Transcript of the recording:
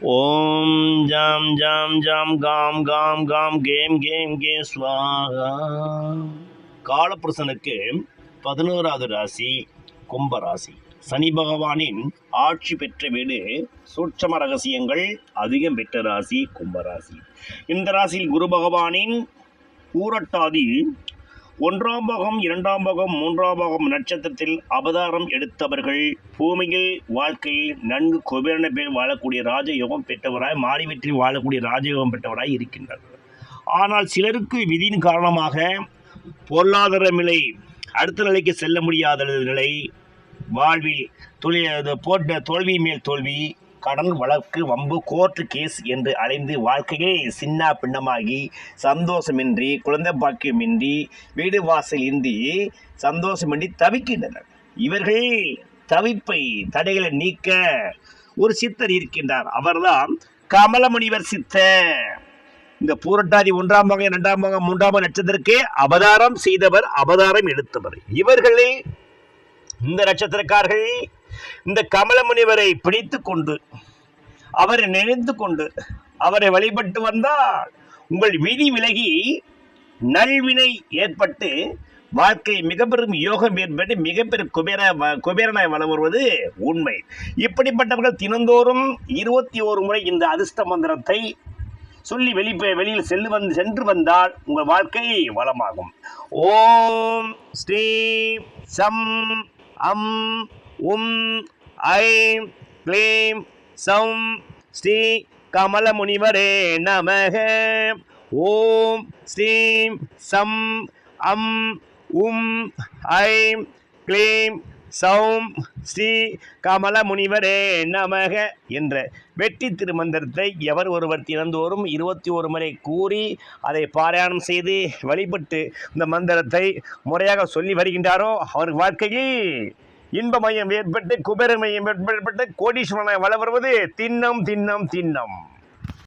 ஓம் ஜாம் ஜாம் ஜாம் காம் காம் காம் கேம் கேம் கே ஸ்வாகா காலபுருஷனுக்கு பதினோராவது ராசி கும்பராசி சனி பகவானின் ஆட்சி பெற்ற வீடு சூட்சம ரகசியங்கள் அதிகம் பெற்ற ராசி கும்பராசி இந்த ராசியில் குரு பகவானின் பூரட்டாதி ஒன்றாம் பாகம் இரண்டாம் பாகம் மூன்றாம் பாகம் நட்சத்திரத்தில் அவதாரம் எடுத்தவர்கள் பூமியில் வாழ்க்கையில் நன்கு குபேரன பேர் வாழக்கூடிய ராஜயோகம் பெற்றவராய் மாறி வாழக்கூடிய ராஜயோகம் பெற்றவராய் இருக்கின்றனர் ஆனால் சிலருக்கு விதியின் காரணமாக பொருளாதார நிலை அடுத்த நிலைக்கு செல்ல முடியாத நிலை வாழ்வில் தொழில் போட்ட தோல்வி மேல் தோல்வி கடன் வழக்கு வம்பு கோர்ட்டு கேஸ் என்று அலைந்து வாழ்க்கையே சின்ன பின்னமாகி சந்தோஷமின்றி குழந்தை பாக்கியமின்றி வீடு வாசல் இன்றி சந்தோஷமின்றி தவிக்கின்றனர். இவர்கள் தவிப்பை தடைகளை நீக்க ஒரு சித்தர் இருக்கின்றார். அவர்தான் கமலமுனிவர் சித்தர். இந்த பூரட்டாதி ஒன்றாம் வகை இரண்டாம் வகை மூன்றாம் நட்சத்திரக்கே அவதாரம் செய்தவர் அவதாரம் எடுத்தவர். இவர்களே இந்த நட்சத்திரக்காரர்கள் இந்த கமலமுனிவரை பிடித்து கொண்டு அவரை நினைந்து கொண்டு அவரை வழிபட்டு வந்தால் உங்கள் விதி விலகி நல்வினை ஏற்பட்டு வாழ்க்கை மிக பெரும் யோகம் ஏற்பட்டு மிகப்பெரும் குபேர வ- குபேரனாய் வளம் வருவது உண்மை. இப்படிப்பட்டவர்கள் தினந்தோறும் இருபத்தி ஓரு முறை இந்த அதிர்ஷ்ட மந்திரத்தை சொல்லி வெளி வெளியில் செல்லு வந்து சென்று வந்தால் உங்கள் வாழ்க்கை வளமாகும். ஓம் ஸ்ரீ சம் அம் உம் ஐம் க்ளீம் சௌம் ஸ்ரீ கமல முனிவரே நமக. ஓம் ஸ்ரீம் சம் அம் உம் ஐம் க்ளீம் சௌம் ஸ்ரீ கமலமுனிவரே நமக என்ற வெற்றி திருமந்திரத்தை எவர் ஒருவர் தினந்தோறும் இருபத்தி ஒரு முறை கூறி அதை பாராயணம் செய்து வழிபட்டு இந்த மந்திரத்தை முறையாக சொல்லி வருகின்றாரோ அவர் வாழ்க்கையில். இன்ப மையம் ஏற்பட்டு குபேர மையம் ஏற்பட்டு கோடீஸ்வரனை வள வருவது தின்னம் தின்னம்.